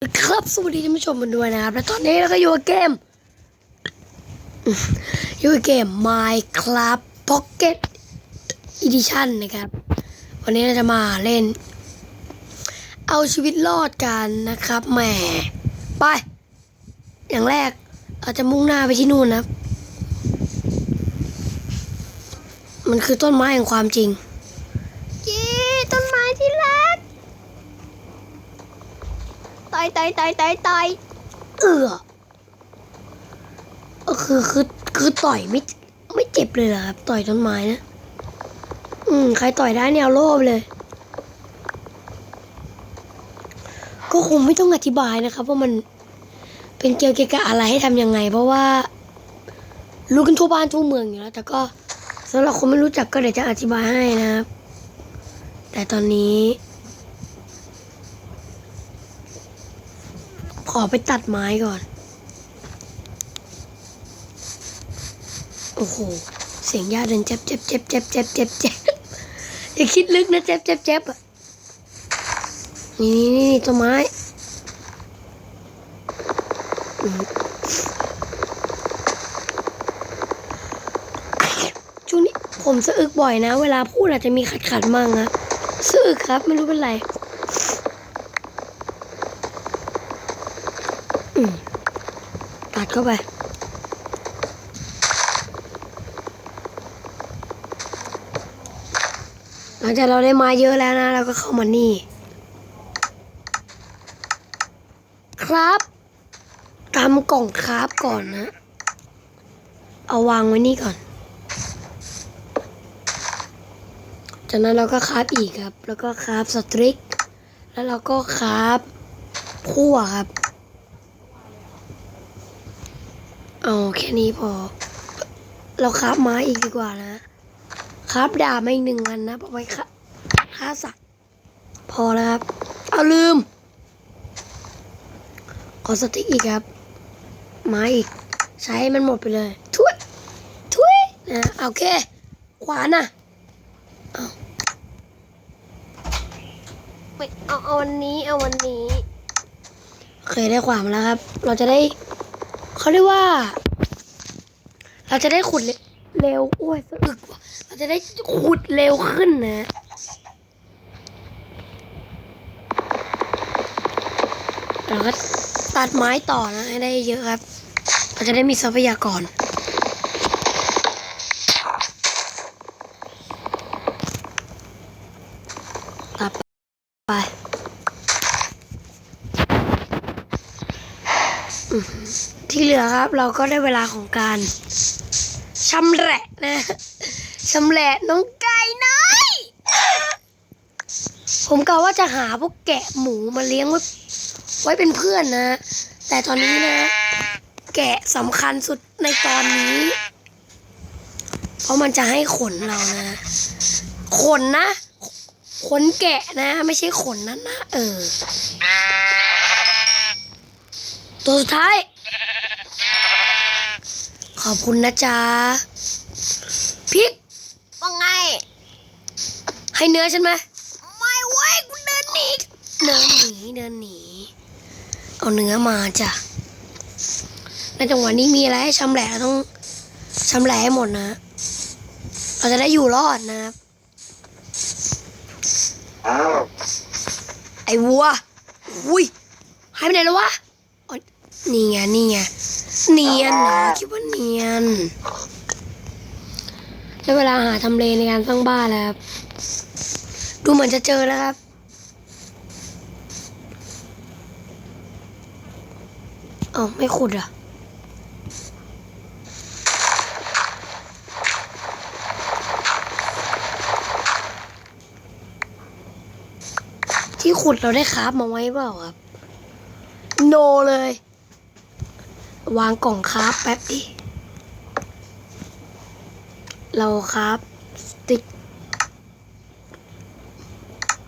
ครับสวัสดีท่านผู้ชมกันด้วยนะครับ และตอนนี้เราก็อยู่กับเกม อยู่กับเกม Minecraft Pocket Edition นะครับ วันนี้เราจะมาเล่น เอาชีวิตรอดกันนะครับแหมไป อย่างแรกเราจะมุ่งหน้าไปที่นู่นนะครับมันคือต้นไม้แห่งความจริงเย้ต้นไม้ที่รัก ต่อยต่อยต่อยต่อยต่อยเออคือคือคือต่อยไม่ไม่เจ็บเลยเหรอครับต่อยต้นไม้นะ อืมใครต่อยได้เนี่ยโล่ไปเลย ก็คงไม่ต้องอธิบายนะครับว่ามันเป็นเกี่ยวกับอะไรให้ทำยังไง เพราะว่ารู้กันทั่วบ้านทั่วเมืองอยู่แล้วแต่ก็สำหรับคนไม่รู้จักก็เดี๋ยวจะอธิบายให้นะครับ แต่ตอนนี้ ขอไปตัดไม้ก่อน โอ้โห เสียงย่าเดินเจ็บเจ็บเจ็บเจ็บเจ็บเจ็บเจ็บอย่าคิดลึกนะเจ็บเจ็บเจ็บอะนี่นี่นี่ต้นไม้ช่วงนี้ผมสะอึกบ่อยนะ เวลาพูดอาจจะมีขัดขัดมั่งนะสะอึกครับ ไม่รู้เป็นไร อืมตัด เข้าไป หลังจากเราได้มาเยอะแล้วนะเราก็เข้ามานี่ ครับทำกล่องคราฟก่อนนะ เอาวางไว้นี่ก่อน จากนั้นเราก็คราฟอีกครับ แล้วก็คราฟสตริก แล้วเราก็คราฟพั่วครับ เอาแค่นี้พอ เราคราฟไม้อีกดีกว่านะคราฟดาบมาอีกหนึ่งอันนะเอาไว้ฆ่าฆ่าสัตว์พอแล้วครับ เอาลืม ขอสติ๊กอีกครับ ไม้อีก ใช้มันหมดไปเลยทุยทุยนะโอเคขวานน่ะเอาเอาเอาวันนี้เอาวันนี้ เคยได้ขวานมาแล้วครับ เราจะได้ เขาเรียกว่า เราจะได้ขุดเร็วอ้วยสะอึกเราจะได้ขุดเร็วขึ้นนะเราก็ตัดไม้ต่อนะให้ได้เยอะครับ เราจะได้มีทรัพยากร ตัดไปอือ ที่เหลือครับ เราก็ได้เวลาของการชำแหละนะชำแหละน้องไก่น้อยผมกะว่าจะหาพวกแกะหมูมาเลี้ยงไว้ไว้เป็นเพื่อนนะ แต่ตอนนี้นะ แกะสำคัญสุดในตอนนี้ เพราะมันจะให้ขนเรานะ ขนนะ ขนแกะนะ ไม่ใช่ขนนั้นนะ เออ ตัวสุดท้าย ขอบคุณนะจ๊ะพริกว่าไง ให้เนื้อฉันไหมไม่เว้ยกูเดินหนีเดินหนีเดินหนี เอาเนื้อมาจ้ะในจังหวะนี้มีอะไรให้ชำแหละเราต้องชำแหละให้หมดนะ เราจะได้อยู่รอดนะครับไอ้วัว อุ้ยหายไปไหนแล้ววะอ๋อนี่ไง นี่ไง เนียนนะคิดว่าเนียนได้เวลาหาทำเลในการสร้างบ้านแล้วครับ ดูเหมือนจะเจอแล้วครับ เอาไม่ขุดเหรอะที่ขุดเราได้คราฟมาไว้เปล่าครับ โนเลย วางกล่องคราฟแป๊บดิ เราคราฟสติ๊ก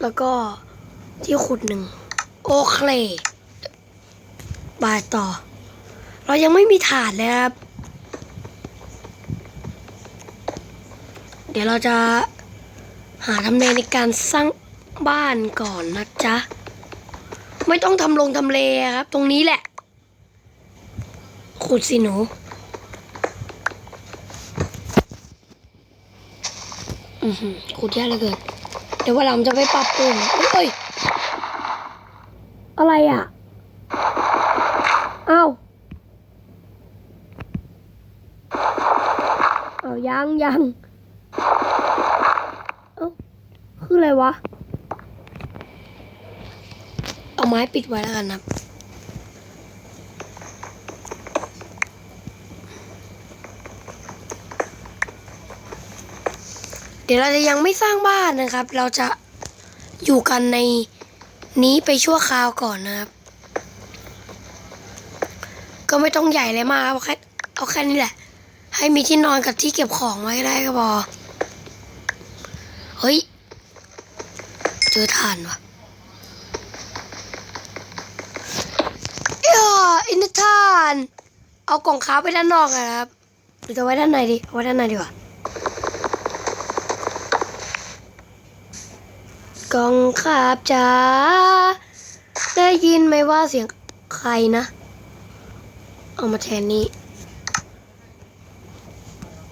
แล้วก็ที่ขุดหนึ่ง โอเคบายต่อ เรายังไม่มีถาดเลยครับ เดี๋ยวเราจะหาทำเลในการสร้างบ้านก่อนนะจ๊ะ ไม่ต้องทำลงทำเลครับ ตรงนี้แหละ ขุดสิหนูอือหือขุดยากเหลือเกินเดี๋ยววันหลังจะไปปรับปรุงเอ้ย อะไรอะอ้าวอ้ายังยังเอ้าคืออะไรวะ เอาไม้ปิดไว้แล้วกันครับ เดี๋ยวเราจะยังไม่สร้างบ้านนะครับ เราจะอยู่กันในนี้ไปชั่วคราวก่อนนะครับ ก็ไม่ต้องใหญ่เลยมากเอาแค่เอาแค่นี้แหละ ให้มีที่นอนกับที่เก็บของไว้ได้ก็พอเฮ้ย เจอถ่านวะเอ้ออินท่าน เอากล่องค้าไปด้านนอกอะครับหรือจะไว้ด้านในดีไว้ด้านในดีกว่า กองขาบจ๋าได้ยินไหมว่าเสียงใครนะ เอามาแทนนี้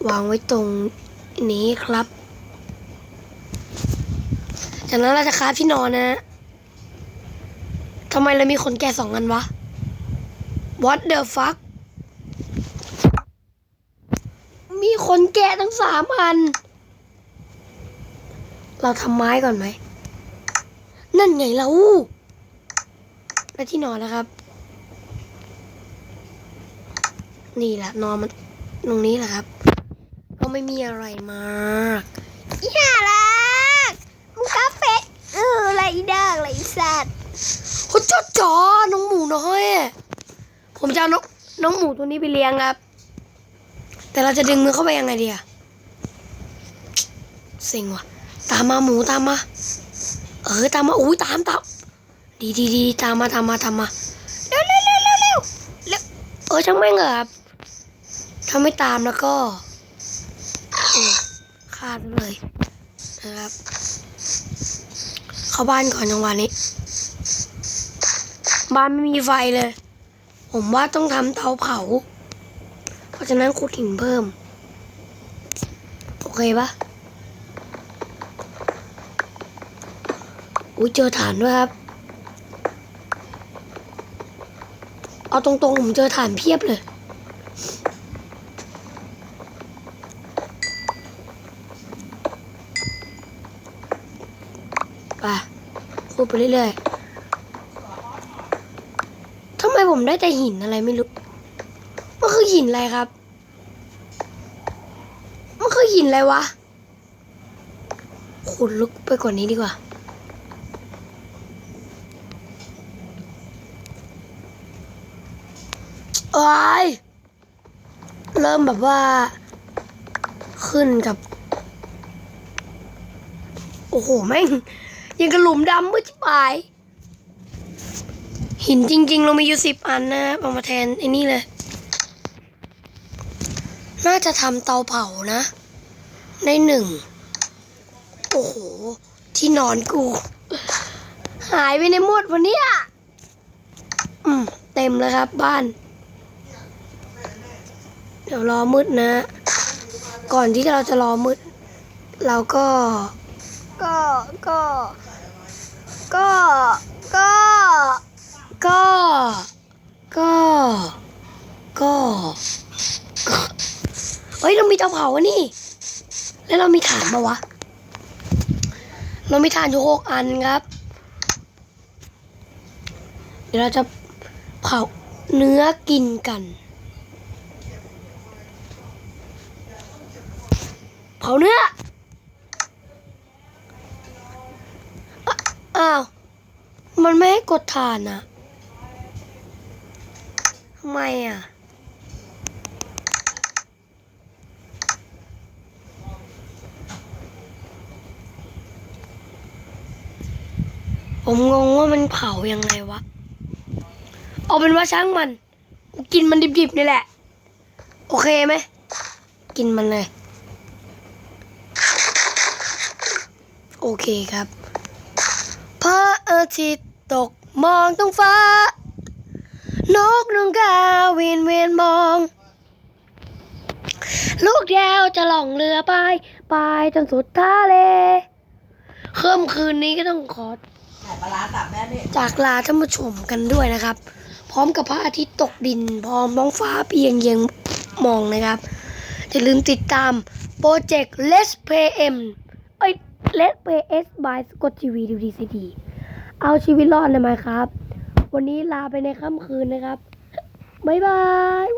วางไว้ตรงนี้ครับ จากนั้นเราจะคาฟที่นอนนะทำไมเรามีขนแกะสองอันวะ What the fuck มีขนแกะทั้งสามอัน เราทำไม้ก่อนไหม นั่นไงเราและที่นอนนะครับ นี่แหละนอนมันตรงนี้แหละครับ ก็ไม่มีอะไรมากน่ารักมึงกาเฟะเอออะไรดักอะไรสัตว์โคจอจอน้องหมูน้อยอะผมจะเอาน้องน้องหมูตัวนี้ไปเลี้ยงครับ แต่เราจะดึงมือเข้าไปยังไงดีอะเซ็งว่ะ ตามมาหมูตามมา เออตามมาอุ้ยตามตามดีดีดีตามมาตามมาตามมาเร็วเร็วเร็วเร็วเร็วเร็วเออช่างแม่งเหรอครับถ้าไม่ตามแล้วก็ฆ่าเลยนะครับ เข้าบ้านก่อนจังหวะนี้ บ้านไม่มีไฟเลย ผมว่าต้องทำเตาเผา เพราะฉะนั้นขุดหินเพิ่ม โอเคปะ อุ้ยเจอฐานด้วยครับ เอาตรงๆ ผมเจอฐานเพียบเลย ไปพูดไปเรื่อยๆทำไมผมได้แต่หินอะไรไม่รู้ มันคือหินอะไรครับ มันคือหินอะไรวะขุดลึกไปกว่านี้ดีกว่า โอ้ยเริ่มแบบว่า ขึ้นกับ โอ้โห แม่ง ยังกระหลุมดำมืดจิบหายหินจริงๆ เรามีอยู่สิบอันนะเอามาแทนไอ้นี่เลย น่าจะทำเตาเผานะ ในหนึ่ง โอ้โห ที่นอนกู หายไปในหมดวันนี้อืม เต็มแล้วครับบ้าน ดี๋ยวรอมืดนะ ก่อนที่เราจะรอมืด เราก็ ก็ก็ ก็ก็ก็ก็ก็เฮ้ยเรามีเตาเผาวะนี่ แล้วเรามีถ่านมาวะ เรามีถ่านอยู่หกอันครับ เดี๋ยวเราจะเผาเนื้อกินกัน เผาเนื้อ อ้าว มันไม่ให้กดถ่านอะทำไมอะผมงงว่ามันเผายังไงวะ เอาเป็นว่าช่างมัน กินมันดิบๆนี่แหละ โอเคไหม กินมันเลย โอเคครับพระอาทิตย์ตกมองท้องฟ้า นกนงกาเวียนเวียนมอง ลูกแก้วจะล่องเรือไป ไปจนสุดทะเลค่ำคืนนี้ก็ต้องขอปลาตับแม่นี่จากลาท่านผู้ชมกันด้วยนะครับ พร้อมกับพระอาทิตย์ตกดิน พร้อมท้องฟ้าเพียงเยียงมองนะครับ อย่าลืมติดตามโปรเจกต์ Let's Play M เอ้ย Let's Play S by สกดทีวีดูดีซีดีเอาชีวิตรอดเลยไหมครับ วันนี้ลาไปในค่ำคืนนะครับ บ๊ายบาย